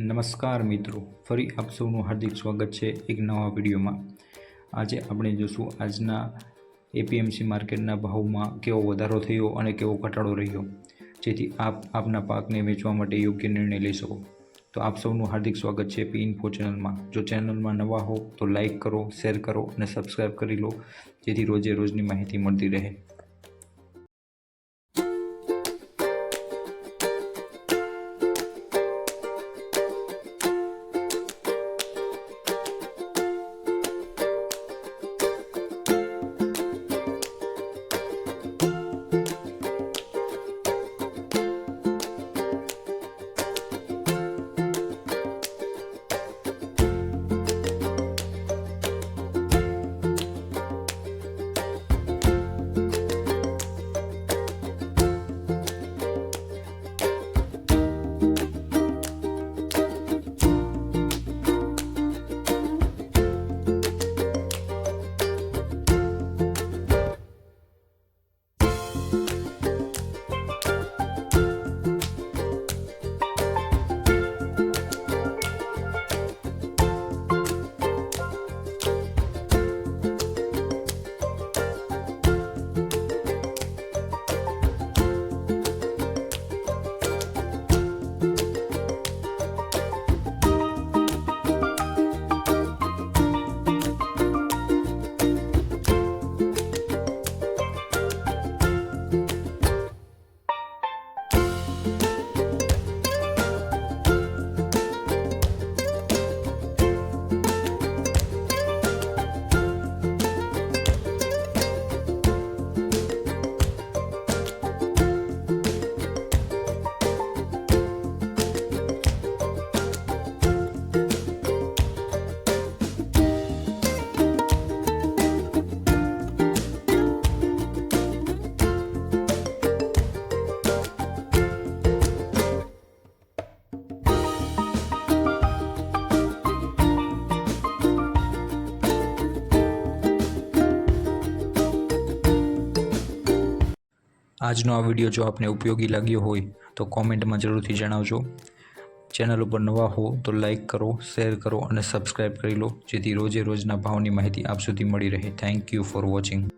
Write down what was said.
નમસ્કાર મિત્રો, ફરી આપ સૌનું હાર્દિક સ્વાગત છે એક નવા વિડીયોમાં. આજે આપણે જોશું આજના એપીએમસી માર્કેટના ભાવમાં કેવો વધારો થયો અને કેવો ઘટાડો રહ્યો, જેથી આપ આપના પાકને વેચવા માટે યોગ્ય નિર્ણય લઈ શકો. તો આપ સૌનું હાર્દિક સ્વાગત છે પી ઇન્ફો ચેનલમાં. જો ચેનલમાં નવા હો તો લાઈક કરો, શેર કરો અને સબસ્ક્રાઈબ કરી લો, જેથી રોજે રોજની માહિતી મળતી રહે. આજનો આ વીડિયો જો આપને ઉપયોગી લાગ્યો હોય તો કોમેન્ટમાં જરૂરથી જણાવજો. ચેનલ ઉપર નવા હો તો લાઈક કરો, શેર કરો અને સબસ્ક્રાઈબ કરી લો, જેથી રોજે રોજના ભાવની માહિતી આપ સુધી મળી રહે. Thank you for watching.